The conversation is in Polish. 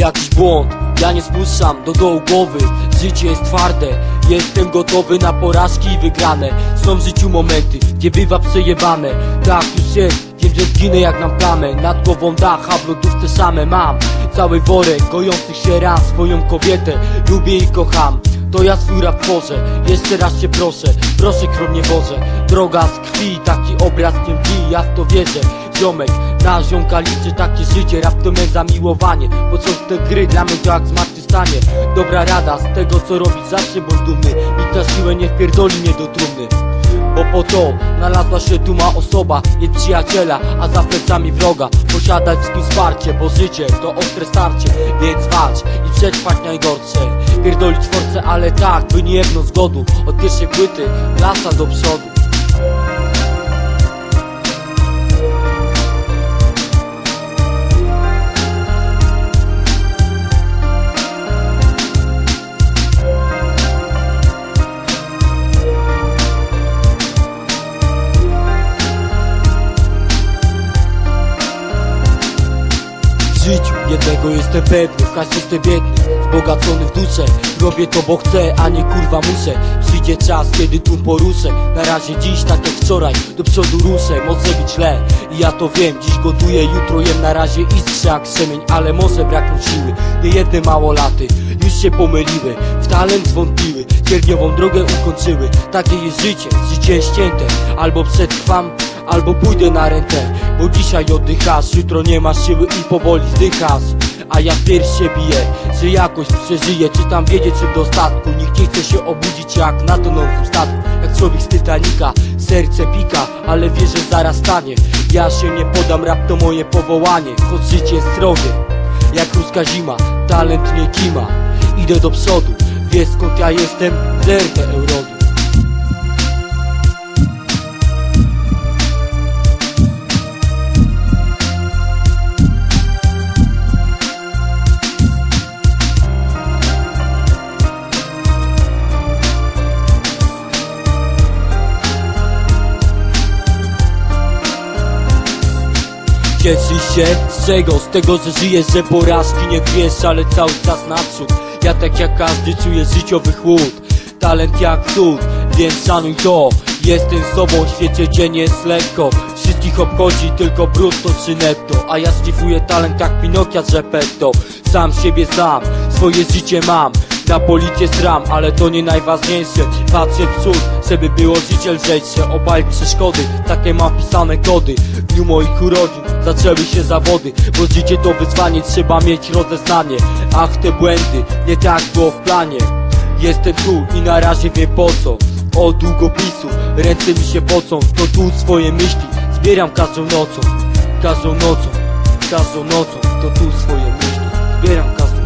jakiś błąd. Ja nie spuszczam do dołu głowy. Życie jest twarde. Jestem gotowy na porażki i wygrane. Są w życiu momenty, gdzie bywa przejebane. Tak już jest, wiem, że zginę jak nam plamę. Nad głową dach, a w lodówce same mam. Cały worek gojących się ran Swoją kobietę, lubię i kocham. To ja swój rap tworzę, jeszcze raz cię proszę. Proszę kromnie Boże, droga z krwi Taki obraz nie ja w to wierzę Ziomek, na ziomka liczy takie życie Rap to me zamiłowanie. Początek gry dla mnie to jak zmartwychwstanie. Dobra rada z tego co robić zawsze bądź dumny. Nikt na siłę nie wpierdoli mnie do trumny. Bo po to znalazła się tu ma osoba Nie przyjaciela, a za plecami wroga. Posiadać z kim wsparcie, bo życie to ostre starcie. Więc walcz i przetrwać najgorsze. Pierdolić force, ale tak, by nie jedno zgodu Od pierwszej płyty, klasa do przodu W życiu. Jednego jestem pewny, w każdym jestem biedny. Wzbogacony w duszę, robię to bo chcę, a nie kurwa muszę. Przyjdzie czas, kiedy tu poruszę. Na razie dziś, tak jak wczoraj, do przodu ruszę. Może być źle i ja to wiem, dziś gotuję, jutro jem. Na razie iskrze jak semień, ale może braknąć siły Nie jedne małolaty, już się pomyliły. W talent zwątpiły, cierniową drogę ukończyły. Takie jest życie, życie ścięte. Albo przetrwam, albo pójdę na rentę Bo dzisiaj oddychasz, jutro nie masz siły i powoli zdychasz. A ja w pierś biję, że jakoś przeżyję. Czy tam wiedzieć, czy w dostatku Nikt nie chce się obudzić jak na tonącym statku. Jak człowiek z Titanica, serce pika Ale wie, że zaraz stanie. Ja się nie podam, rap to moje powołanie. Choć życie jest jak ruska zima Talent nie kima, idę do przodu Wiesz skąd ja jestem, zerwę eurodu Cieszysz się z czego? Z tego, że żyjesz, że porażki nie wiesz, ale cały czas naprzód Ja tak jak każdy czuję życiowy chłód. Talent jak cud, więc szanuj to. Jestem sobą, świecie dzień jest lekko. Wszystkich obchodzi tylko brutto czy netto. A ja szlifuję talent jak Pinokia z Repetto Sam siebie znam, swoje życie mam na policję stram, ale to nie najważniejsze. Patrzę w przód, żeby było życie lżejsze Obalić przeszkody, takie mam pisane kody. W dniu moich urodzin zaczęły się zawody. Bo życie to wyzwanie, trzeba mieć rozeznanie. Ach te błędy, nie tak było w planie. Jestem tu i na razie wiem po co. Od długopisu, ręce mi się pocą. To tu swoje myśli, zbieram każdą nocą. Każdą nocą, każdą nocą To tu swoje myśli, zbieram każdą